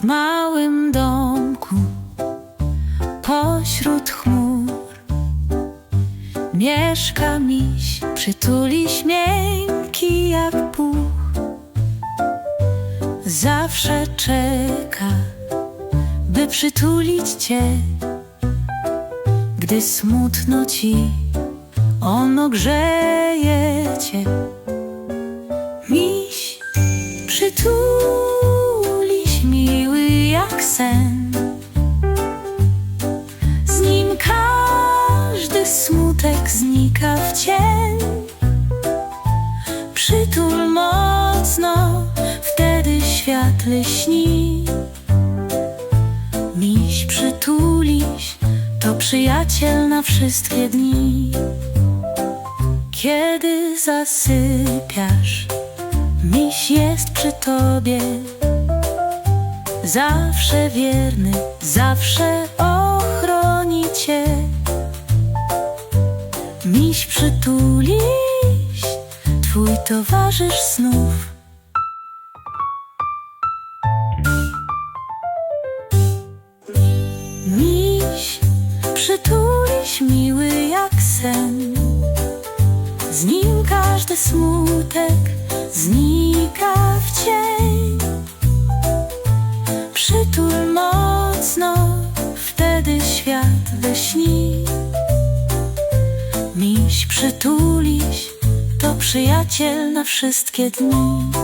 w małym domku pośród chmur mieszka miś, przytuliś miękki jak puch. Zawsze czeka, by przytulić cię, gdy smutno ci, ono grzeje. Jak sen. Z nim każdy smutek znika w cień. Przytul mocno, wtedy świat lśni. Miś przytuliś, to przyjaciel na wszystkie dni. Kiedy zasypiasz, miś jest przy tobie. Zawsze wierny, zawsze ochroni cię. Miś przytuliś, twój towarzysz snów. Miś przytuliś miły jak sen. Z nim każdy smutek znika w cień. Mocno, wtedy świat wyśni. Miś przytuliś, to przyjaciel na wszystkie dni.